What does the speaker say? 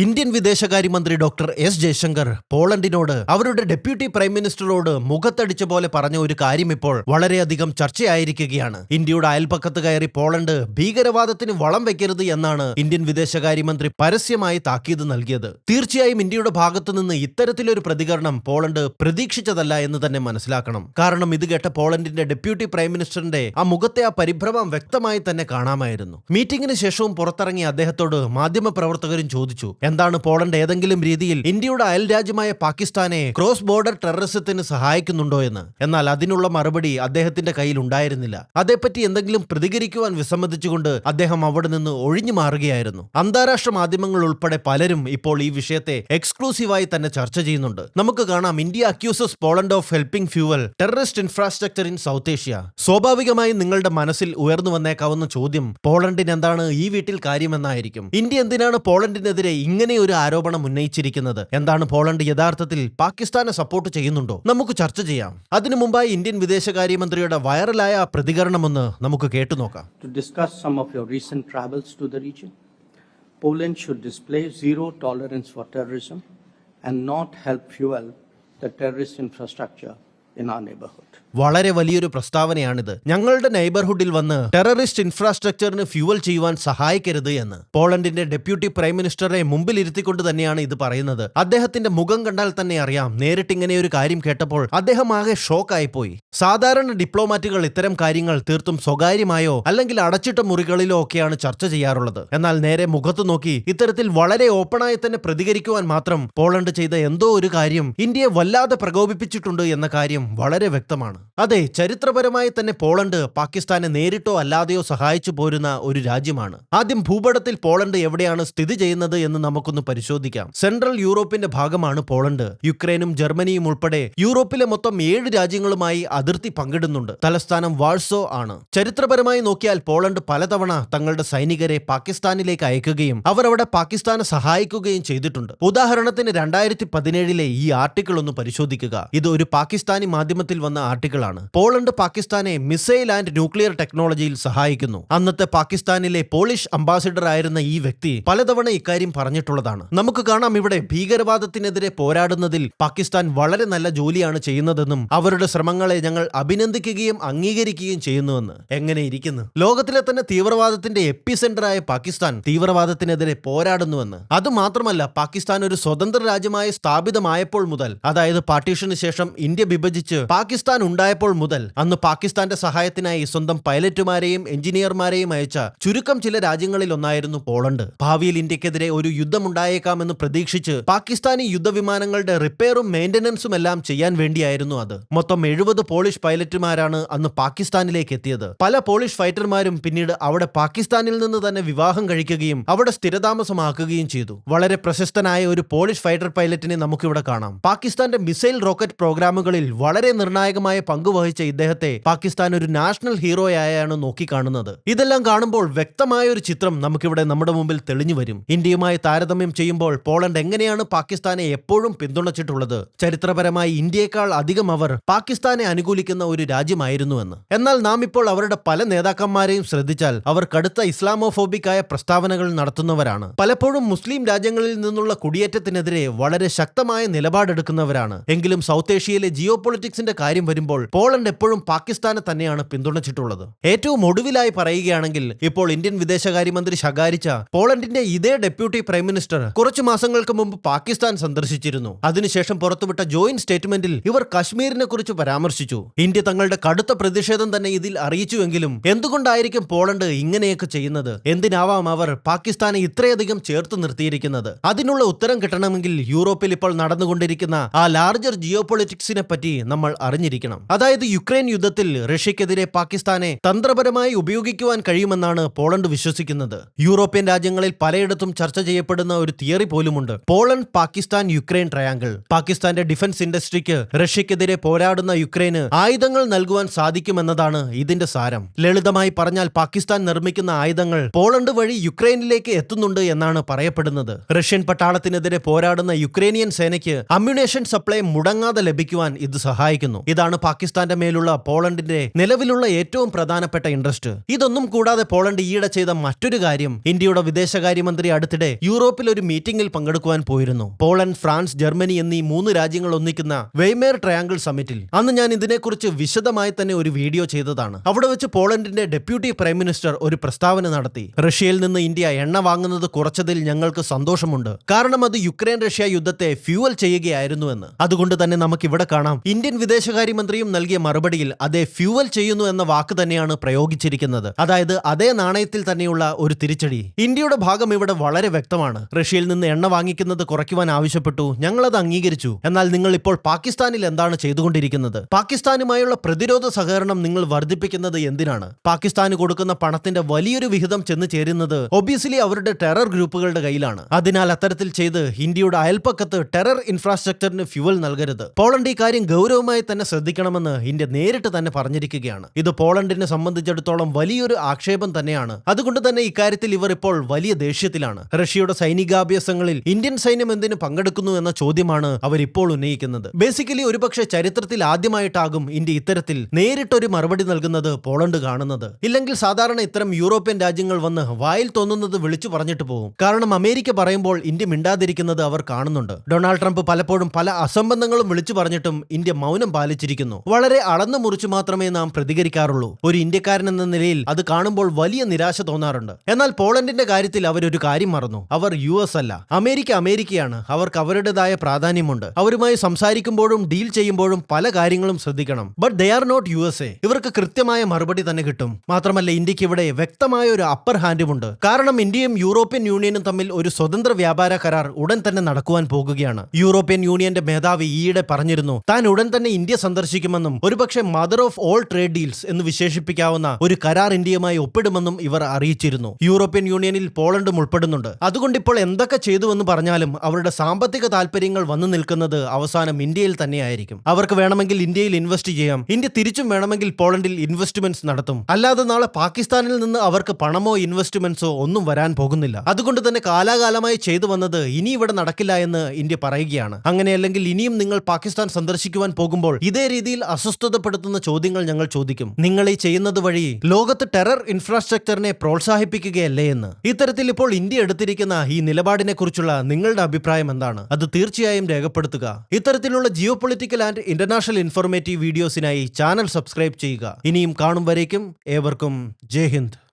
Indian വിദേശകാര്യമന്ത്രി doctor S Jaishankar പോളണ്ടിനോട് അവരുടെ deputy prime മിനിസ്റ്ററോട് മുഖത്തടിച്ച പോലെ പറഞ്ഞ ഒരു കാര്യം ഇപ്പോൾ വളരെയധികം ചർച്ചയായിരിക്കുകയാണ്. ഇന്ത്യയുടെ അയൽപ്പക്കത്ത് കയറി പോളണ്ട് ഭീകരവാദത്തിന് വളം വെക്കരുത് എന്നാണ് ഇന്ത്യൻ വിദേശകാര്യമന്ത്രി പരസ്യമായി താക്കീത് നൽകിയത്. തീർച്ചയായും ഇന്ത്യയുടെ ഭാഗത്തു നിന്ന് ഇത്തരത്തിലൊരു പ്രതികരണം പോളണ്ട് പ്രതീക്ഷിച്ചതല്ല എന്ന് തന്നെ മനസ്സിലാക്കണം. കാരണം ഇത് കേട്ട പോളണ്ടിന്റെ ഡെപ്യൂട്ടി പ്രൈം മിനിസ്റ്ററിന്റെ ആ മുഖത്തെ ആ പരിഭ്രമം വ്യക്തമായി തന്നെ കാണാമായിരുന്നു. മീറ്റിംഗിന് ശേഷവും പുറത്തിറങ്ങിയ അദ്ദേഹത്തോട് മാധ്യമപ്രവർത്തകരും ചോദിച്ചു എന്താണ് പോളണ്ട് ഏതെങ്കിലും രീതിയിൽ ഇന്ത്യയുടെ അയൽ രാജ്യമായ പാകിസ്ഥാനെ ക്രോസ് ബോർഡർ ടെററിസത്തിന് സഹായിക്കുന്നുണ്ടോ എന്ന്? എന്നാൽ അതിനുള്ള മറുപടി അദ്ദേഹത്തിന്റെ കയ്യിൽ ഉണ്ടായിരുന്നില്ല. അതേപ്പറ്റി എന്തെങ്കിലും പ്രതികരിക്കുവാൻ വിസമ്മതിച്ചുകൊണ്ട് അദ്ദേഹം അവിടെ നിന്ന് ഒഴിഞ്ഞു മാറുകയായിരുന്നു. അന്താരാഷ്ട്ര മാധ്യമങ്ങൾ ഉൾപ്പെടെ പലരും ഇപ്പോൾ ഈ വിഷയത്തെ എക്സ്ക്ലൂസീവായി തന്നെ ചർച്ച ചെയ്യുന്നുണ്ട്. നമുക്ക് കാണാം India accuses Poland of helping fuel terrorist infrastructure in South Asia. സ്വാഭാവികമായും നിങ്ങളുടെ മനസ്സിൽ ഉയർന്നു വന്നേക്കാവുന്ന ചോദ്യം പോളണ്ടിന് എന്താണ് ഈ വീട്ടിൽ കാര്യമെന്നായിരിക്കും. ഇന്ത്യ എന്തിനാണ് പോളണ്ടിനെതിരെ ഒരു ആരോപണം ഉന്നയിച്ചിരിക്കുന്നത് എന്താണ് പോളണ്ട് യഥാർത്ഥത്തിൽ പാകിസ്ഥാനെ സപ്പോർട്ട് ചെയ്യുന്നുണ്ടോ നമുക്ക് ചർച്ച ചെയ്യാം അതിനു മുമ്പായി ഇന്ത്യൻ വിദേശകാര്യമന്ത്രിയുടെ വൈറലായ പ്രതികരണമൊന്ന് നമുക്ക് കേട്ടു നോക്കാം discuss some of your recent travels to the region. Poland should display zero tolerance for terrorism and not help fuel the terrorist infrastructure വളരെ വലിയൊരു പ്രസ്താവനയാണിത്. ഞങ്ങളുടെ നൈബർഹുഡിൽ വന്ന് ടെററിസ്റ്റ് ഇൻഫ്രാസ്ട്രക്ചറിന് ഫ്യൂവൽ ചെയ്യുവാൻ സഹായിക്കരുത് എന്ന്. പോളണ്ടിന്റെ ഡെപ്യൂട്ടി പ്രൈം മിനിസ്റ്ററെ മുമ്പിൽ ഇരുത്തിക്കൊണ്ട് തന്നെയാണ് ഇത് പറയുന്നത്. അദ്ദേഹത്തിന്റെ മുഖം കണ്ടാൽ തന്നെ അറിയാം. നേരിട്ട് ഇങ്ങനെ ഒരു കാര്യം കേട്ടപ്പോൾ അദ്ദേഹം ആകെ ഷോക്ക് ആയിപ്പോയി. സാധാരണ ഡിപ്ലോമാറ്റുകൾ ഇത്തരം കാര്യങ്ങൾ തീർത്തും സ്വകാര്യമായോ അല്ലെങ്കിൽ അടച്ചിട്ട മുറികളിലോ ഒക്കെയാണ് ചർച്ച ചെയ്യാറുള്ളത്. എന്നാൽ നേരെ മുഖത്ത് നോക്കി ഇത്തരത്തിൽ വളരെ ഓപ്പണായി തന്നെ പ്രതികരിക്കുവാൻ മാത്രം പോളണ്ട് ചെയ്ത എന്തോ ഒരു കാര്യം ഇന്ത്യയെ വല്ലാതെ പ്രകോപിപ്പിച്ചിട്ടുണ്ട് എന്ന കാര്യം വളരെ വ്യക്തമാണ്. അതെ ചരിത്രപരമായി തന്നെ പോളണ്ട് പാകിസ്ഥാനെ നേരിട്ടോ അല്ലാതെയോ സഹായിച്ചു പോരുന്ന ഒരു രാജ്യമാണ്. ആദ്യം ഭൂപടത്തിൽ പോളണ്ട് എവിടെയാണ് സ്ഥിതി ചെയ്യുന്നത് എന്ന് നമുക്കൊന്ന് പരിശോധിക്കാം. സെൻട്രൽ യൂറോപ്പിന്റെ ഭാഗമാണ് പോളണ്ട്. യുക്രൈനും ജർമ്മനിയും ഉൾപ്പെടെ യൂറോപ്പിലെ മൊത്തം ഏഴ് രാജ്യങ്ങളുമായി അതിർത്തി പങ്കിടുന്നുണ്ട്. തലസ്ഥാനം വാഴ്സോ ആണ്. ചരിത്രപരമായി നോക്കിയാൽ പോളണ്ട് പലതവണ തങ്ങളുടെ സൈനികരെ പാകിസ്ഥാനിലേക്ക് അയക്കുകയും അവർ അവിടെ പാകിസ്ഥാനെ സഹായിക്കുകയും ചെയ്തിട്ടുണ്ട്. ഉദാഹരണത്തിന് രണ്ടായിരത്തി പതിനേഴിലെ ഈ ആർട്ടിക്കിൾ ഒന്ന് പരിശോധിക്കുക. ഇത് ഒരു പാകിസ്ഥാനി മാധ്യമത്തിൽ വന്ന ആർട്ടിക്കിളാണ്. പോളണ്ട് പാകിസ്ഥാനെ മിസൈൽ ആൻഡ് ന്യൂക്ലിയർ ടെക്നോളജിയിൽ സഹായിക്കുന്നു. അന്നത്തെ പാകിസ്ഥാനിലെ പോളിഷ് അംബാസിഡർ ആയിരുന്ന ഈ വ്യക്തി പലതവണ ഇക്കാര്യം പറഞ്ഞിട്ടുള്ളതാണ്. നമുക്ക് കാണാം ഇവിടെ ഭീകരവാദത്തിനെതിരെ പോരാടുന്നതിൽ പാകിസ്ഥാൻ വളരെ നല്ല ജോലിയാണ് ചെയ്യുന്നതെന്നും അവരുടെ ശ്രമങ്ങളെ ഞങ്ങൾ അഭിനന്ദിക്കുകയും അംഗീകരിക്കുകയും ചെയ്യുന്നുവെന്ന്. എങ്ങനെ ഇരിക്കുന്നു? ലോകത്തിലെ തന്നെ തീവ്രവാദത്തിന്റെ എപ്പി സെന്ററായ പാകിസ്ഥാൻ തീവ്രവാദത്തിനെതിരെ പോരാടുന്നുവെന്ന്. അതുമാത്രമല്ല പാകിസ്ഥാൻ ഒരു സ്വതന്ത്ര രാജ്യമായി സ്ഥാപിതമായപ്പോൾ മുതൽ അതായത് പാർട്ടീഷന് ശേഷം ഇന്ത്യ വിഭജിച്ച് പാകിസ്ഥാൻ ഉണ്ടായപ്പോൾ മുതൽ അന്ന് പാകിസ്ഥാന്റെ സഹായത്തിനായി സ്വന്തം പൈലറ്റുമാരെയും എഞ്ചിനീയർമാരെയും അയച്ച ചുരുക്കം ചില രാജ്യങ്ങളിൽ ഒന്നായിരുന്നു പോളണ്ട്. ഭാവിയിൽ ഇന്ത്യക്കെതിരെ ഒരു യുദ്ധം ഉണ്ടായേക്കാമെന്ന് പ്രതീക്ഷിച്ച് പാകിസ്ഥാനി യുദ്ധവിമാനങ്ങളുടെ റിപ്പയറും മെയിന്റനൻസും എല്ലാം ചെയ്യാൻ വേണ്ടിയായിരുന്നു അത്. മൊത്തം എഴുപത് പോളിഷ് പൈലറ്റുമാരാണ് അന്ന് പാകിസ്ഥാനിലേക്ക് എത്തിയത്. പല പോളിഷ് ഫൈറ്റർമാരും പിന്നീട് അവിടെ പാകിസ്ഥാനിൽ നിന്ന് തന്നെ വിവാഹം കഴിക്കുകയും അവിടെ സ്ഥിരതാമസമാക്കുകയും ചെയ്തു. വളരെ പ്രശസ്തനായ ഒരു പോളിഷ് ഫൈറ്റർ പൈലറ്റിനെ നമുക്കിവിടെ കാണാം. പാകിസ്ഥാന്റെ മിസൈൽ റോക്കറ്റ് പ്രോഗ്രാമുകളിൽ വളരെ നിർണായകമായ പങ്ക് വഹിച്ച ഇദ്ദേഹത്തെ പാകിസ്ഥാൻ ഒരു നാഷണൽ ഹീറോയായാണ് നോക്കിക്കാണുന്നത്. ഇതെല്ലാം കാണുമ്പോൾ വ്യക്തമായ ഒരു ചിത്രം നമുക്കിവിടെ നമ്മുടെ മുമ്പിൽ തെളിഞ്ഞു വരും. ഇന്ത്യയുമായി താരതമ്യം ചെയ്യുമ്പോൾ പോളണ്ട് എങ്ങനെയാണ് പാകിസ്ഥാനെ എപ്പോഴും പിന്തുണച്ചിട്ടുള്ളത്? ചരിത്രപരമായി ഇന്ത്യയെക്കാൾ അധികം അവർ പാകിസ്ഥാനെ അനുകൂലിക്കുന്ന ഒരു രാജ്യമായിരുന്നുവെന്ന്. എന്നാൽ നാം ഇപ്പോൾ അവരുടെ പല നേതാക്കന്മാരെയും ശ്രദ്ധിച്ചാൽ അവർ കടുത്ത ഇസ്ലാമോഫോബിക്കായ പ്രസ്താവനകൾ നടത്തുന്നവരാണ്. പലപ്പോഴും മുസ്ലിം രാജ്യങ്ങളിൽ നിന്നുള്ള കുടിയേറ്റത്തിനെതിരെ വളരെ ശക്തമായ നിലപാടെടുക്കുന്നവരാണ്. എങ്കിലും സൗത്ത് ഏഷ്യയിലെ ജിയോ പൊളിറ്റിക്സിന്റെ കാര്യം വരുമ്പോൾ പോളണ്ട് എപ്പോഴും പാകിസ്ഥാനെ തന്നെയാണ് പിന്തുണച്ചിട്ടുള്ളത്. ഏറ്റവും ഒടുവിലായി പറയുകയാണെങ്കിൽ ഇപ്പോൾ ഇന്ത്യൻ വിദേശകാര്യമന്ത്രി ശകാരിച്ച പോളണ്ടിന്റെ ഇതേ ഡെപ്യൂട്ടി പ്രൈം മിനിസ്റ്റർ കുറച്ചു മാസങ്ങൾക്ക് മുമ്പ് പാകിസ്ഥാൻ സന്ദർശിച്ചിരുന്നു. അതിനുശേഷം പുറത്തുവിട്ട ജോയിന്റ് സ്റ്റേറ്റ്മെന്റിൽ ഇവർ കശ്മീരിനെ കുറിച്ച് പരാമർശിച്ചു. ഇന്ത്യ തങ്ങളുടെ കടുത്ത പ്രതിഷേധം തന്നെ ഇതിൽ അറിയിച്ചുവെങ്കിലും എന്തുകൊണ്ടായിരിക്കും പോളണ്ട് ഇങ്ങനെയൊക്കെ ചെയ്യുന്നത്? എന്തിനാവാം അവർ പാകിസ്ഥാനെ ഇത്രയധികം ചേർത്ത് നിർത്തിയിരിക്കുന്നത്? അതിനുള്ള ഉത്തരം കിട്ടണമെങ്കിൽ യൂറോപ്പിൽ ഇപ്പോൾ നടന്നുകൊണ്ടിരിക്കുന്ന ആ ലാർജർ ജിയോ പൊളിറ്റിക്സിനെ പറ്റി നമ്മൾ അറിഞ്ഞിരിക്കണം. അതായത് യുക്രൈൻ യുദ്ധത്തിൽ റഷ്യക്കെതിരെ പാകിസ്ഥാനെ തന്ത്രപരമായി ഉപയോഗിക്കുവാൻ കഴിയുമെന്നാണ് പോളണ്ട് വിശ്വസിക്കുന്നത്. യൂറോപ്യൻ രാജ്യങ്ങളിൽ പലയിടത്തും ചർച്ച ചെയ്യപ്പെടുന്ന ഒരു theory പോലുമുണ്ട്. Poland Pakistan Ukraine triangle. പാകിസ്ഥാന്റെ ഡിഫൻസ് ഇൻഡസ്ട്രിക്ക് റഷ്യക്കെതിരെ പോരാടുന്ന യുക്രൈന് ആയുധങ്ങൾ നൽകുവാൻ സാധിക്കുമെന്നതാണ് ഇതിന്റെ സാരം. ലളിതമായി പറഞ്ഞാൽ പാകിസ്ഥാൻ നിർമ്മിക്കുന്ന ആയുധങ്ങൾ പോളണ്ട് വഴി യുക്രൈനിലേക്ക് എത്തുന്നുണ്ട് എന്നാണ് പറയപ്പെടുന്നത്. റഷ്യൻ പട്ടാളത്തിനെതിരെ പോരാടുന്ന യുക്രൈനിയൻ സേനയ്ക്ക് അമ്യുണേഷൻ സപ്ലൈ മുടങ്ങാതെ ലഭിക്കുവാൻ ഇത് സഹായിക്കും സഹായിക്കുന്നു. ഇതാണ് പാകിസ്ഥാന്റെ മേലുള്ള പോളണ്ടിന്റെ നിലവിലുള്ള ഏറ്റവും പ്രധാനപ്പെട്ട ഇൻട്രസ്റ്റ് ഇതൊന്നും കൂടാതെ പോളണ്ട് ഈയിടെ ചെയ്ത മറ്റൊരു കാര്യം ഇന്ത്യയുടെ വിദേശകാര്യമന്ത്രി അടുത്തിടെ യൂറോപ്പിൽ ഒരു മീറ്റിംഗിൽ പങ്കെടുക്കുവാൻ പോയിരുന്നു. പോളണ്ട് ഫ്രാൻസ് ജർമ്മനി എന്നീ മൂന്ന് രാജ്യങ്ങൾ ഒന്നിക്കുന്ന വെയ്മേർ ട്രയാങ്കിൾ സമ്മിറ്റിൽ. അന്ന് ഞാൻ ഇതിനെക്കുറിച്ച് വിശദമായി തന്നെ ഒരു വീഡിയോ ചെയ്തതാണ്. അവിടെ വെച്ച് പോളണ്ടിന്റെ ഡെപ്യൂട്ടി പ്രൈം മിനിസ്റ്റർ ഒരു പ്രസ്താവന നടത്തി. റഷ്യയിൽ നിന്ന് ഇന്ത്യ എണ്ണ വാങ്ങുന്നത് കുറച്ചതിൽ ഞങ്ങൾക്ക് സന്തോഷമുണ്ട്. കാരണം അത് യുക്രൈൻ റഷ്യ യുദ്ധത്തെ ഫ്യൂവൽ ചെയ്യുകയായിരുന്നു എന്ന്. അതുകൊണ്ട് തന്നെ നമുക്ക് ഇവിടെ കാണാം ഇന്ത്യൻ വിദേശകാര്യമന്ത്രിയും നൽകിയ മറുപടിയിൽ അതേ ഫ്യൂവൽ ചെയ്യുന്നു എന്ന വാക്ക് തന്നെയാണ് പ്രയോഗിച്ചിരിക്കുന്നത്. അതായത് അതേ നാണയത്തിൽ തന്നെയുള്ള ഒരു തിരിച്ചടി. ഇന്ത്യയുടെ ഭാഗം ഇവിടെ വളരെ വ്യക്തമാണ്. റഷ്യയിൽ നിന്ന് എണ്ണ വാങ്ങിക്കുന്നത് കുറയ്ക്കുവാൻ ആവശ്യപ്പെട്ടു. ഞങ്ങളത് അംഗീകരിച്ചു. എന്നാൽ നിങ്ങൾ ഇപ്പോൾ പാകിസ്ഥാനിൽ എന്താണ് ചെയ്തുകൊണ്ടിരിക്കുന്നത്? പാകിസ്ഥാനുമായുള്ള പ്രതിരോധ സഹകരണം നിങ്ങൾ വർദ്ധിപ്പിക്കുന്നത് എന്തിനാണ്? പാകിസ്ഥാന് കൊടുക്കുന്ന പണത്തിന്റെ വലിയൊരു വിഹിതം ചെന്ന് ചേരുന്നത് ഒബിയസ്ലി അവരുടെ ടെറർ ഗ്രൂപ്പുകളുടെ കയ്യിലാണ്. അതിനാൽ അത്തരത്തിൽ ചെയ്ത് ഇന്ത്യയുടെ അയൽപ്പക്കത്ത് ടെറർ ഇൻഫ്രാസ്ട്രക്ചറിന് ഫ്യൂവൽ നൽകരുത്. പോളണ്ട് ഈ കാര്യം ഗൗരവമായി തന്നെ ശ്രദ്ധിക്കണമെന്ന് ഇന്ത്യ നേരിട്ട് തന്നെ പറഞ്ഞിരിക്കുകയാണ്. ഇത് പോളണ്ടിനെ സംബന്ധിച്ചിടത്തോളം വലിയൊരു ആക്ഷേപം തന്നെയാണ്. അതുകൊണ്ട് തന്നെ ഇക്കാര്യത്തിൽ ഇവർ ഇപ്പോൾ വലിയ ദേഷ്യത്തിലാണ്. റഷ്യയുടെ സൈനികാഭ്യാസങ്ങളിൽ ഇന്ത്യൻ സൈന്യം എന്തിനു പങ്കെടുക്കുന്നു എന്ന ചോദ്യമാണ് അവർ ഇപ്പോൾ ഉന്നയിക്കുന്നത്. ബേസിക്കലി ഒരുപക്ഷെ ചരിത്രത്തിൽ ആദ്യമായിട്ടാകും ഇന്ത്യ ഇത്തരത്തിൽ നേരിട്ടൊരു മറുപടി നൽകുന്നത് പോളണ്ട് കാണുന്നത്. ഇല്ലെങ്കിൽ സാധാരണ ഇത്തരം യൂറോപ്യൻ രാജ്യങ്ങൾ വന്ന് വായിൽ തോന്നുന്നത് വിളിച്ചു പറഞ്ഞിട്ട് പോകും. കാരണം അമേരിക്ക പറയുമ്പോൾ ഇന്ത്യ മിണ്ടാതിരിക്കുന്നത് അവർ കാണുന്നുണ്ട്. ഡൊണാൾഡ് ട്രംപ് പലപ്പോഴും പല അസംബന്ധങ്ങളും വിളിച്ചു പറഞ്ഞിട്ടും ഇന്ത്യ മൗനം പാലിച്ചിരിക്കുന്നു. വളരെ അളന്നു മുറിച്ചു മാത്രമേ നാം പ്രതികരിക്കാറുള്ളൂ. ഒരു ഇന്ത്യക്കാരൻ എന്ന നിലയിൽ അത് കാണുമ്പോൾ വലിയ നിരാശ തോന്നാറുണ്ട്. എന്നാൽ പോളണ്ടിന്റെ കാര്യത്തിൽ അവരൊരു കാര്യം മറന്നു. അവർ യു എസ് അല്ല. അമേരിക്ക അമേരിക്കയാണ്. അവർക്ക് അവരുടേതായ പ്രാധാന്യമുണ്ട്. അവരുമായി സംസാരിക്കുമ്പോഴും ഡീൽ ചെയ്യുമ്പോഴും പല കാര്യങ്ങളും ശ്രദ്ധിക്കണം. But they are not U S A ഇവർക്ക് കൃത്യമായ മറുപടി തന്നെ കിട്ടും. മാത്രമല്ല ഇന്ത്യയ്ക്ക് ഇവിടെ വ്യക്തമായ ഒരു അപ്പർ ഹാൻഡുമുണ്ട് കാരണം ഇന്ത്യയും യൂറോപ്യൻ യൂണിയനും തമ്മിൽ ഒരു സ്വതന്ത്ര വ്യാപാര കരാർ ഉടൻ തന്നെ നടക്കുവാൻ പോകുകയാണ്. യൂറോപ്യൻ യൂണിയന്റെ മേധാവി ഈയിടെ പറഞ്ഞിരുന്നു താൻ ഉടൻ തന്നെ ഇന്ത്യ സന്ദർശിക്കുമെന്നും ഒരുപക്ഷെ mother of all trade deals എന്ന് വിശേഷിപ്പിക്കാവുന്ന ഒരു കരാർ ഇന്ത്യയുമായി ഒപ്പിടുമെന്നും ഇവർ അറിയിച്ചിരുന്നു. യൂറോപ്യൻ യൂണിയനിൽ പോളണ്ടും ഉൾപ്പെടുന്നുണ്ട്. അതുകൊണ്ട് ഇപ്പോൾ എന്തൊക്കെ ചെയ്തുവെന്ന് പറഞ്ഞാലും അവരുടെ സാമ്പത്തിക താല്പര്യങ്ങൾ വന്നു നിൽക്കുന്നത് അവസാനം ഇന്ത്യയിൽ തന്നെയായിരിക്കും. അവർക്ക് വേണമെങ്കിൽ ഇന്ത്യയിൽ ഇൻവെസ്റ്റ് ചെയ്യാം. ഇന്ത്യ തിരിച്ചും വേണമെങ്കിൽ പോളണ്ടിൽ ഇൻവെസ്റ്റ്മെന്റ്സ് നടത്തും. അല്ലാതെ നാളെ പാകിസ്ഥാനിൽ നിന്ന് അവർക്ക് പണമോ ഇൻവെസ്റ്റ്മെന്റ്സോ ഒന്നും വരാൻ പോകുന്നില്ല. അതുകൊണ്ട് തന്നെ കാലാകാലമായി ചെയ്തു വന്നത് ഇനി ഇവിടെ നടക്കില്ല എന്ന് ഇന്ത്യ പറയുകയാണ്. അങ്ങനെയല്ലെങ്കിൽ ഇനിയും നിങ്ങൾ പാകിസ്ഥാൻ സന്ദർശിക്കുവാൻ പോകുമ്പോൾ ഇതേ രീതിയിൽ അസ്വസ്ഥതപ്പെടുത്തുന്ന ചോദ്യങ്ങൾ ഞങ്ങൾ ചോദിക്കും. നിങ്ങൾ ഈ ചെയ്യുന്നത് വഴി ലോകത്ത് ടെറർ ഇൻഫ്രാസ്ട്രക്ചറിനെ പ്രോത്സാഹിപ്പിക്കുകയല്ലേ എന്ന്. ഇത്തരത്തിൽ ഇപ്പോൾ ഇന്ത്യ എടുത്തിരിക്കുന്ന ഈ നിലപാടിനെ കുറിച്ചുള്ള നിങ്ങളുടെ അഭിപ്രായം എന്താണ്? അത് തീർച്ചയായും രേഖപ്പെടുത്തുക. ഇത്തരത്തിലുള്ള geopolitical and international informative വീഡിയോസിനായി ചാനൽ സബ്സ്ക്രൈബ് ചെയ്യുക. ഇനിയും കാണും വരേക്കും ഏവർക്കും ജയ് ഹിന്ദ്.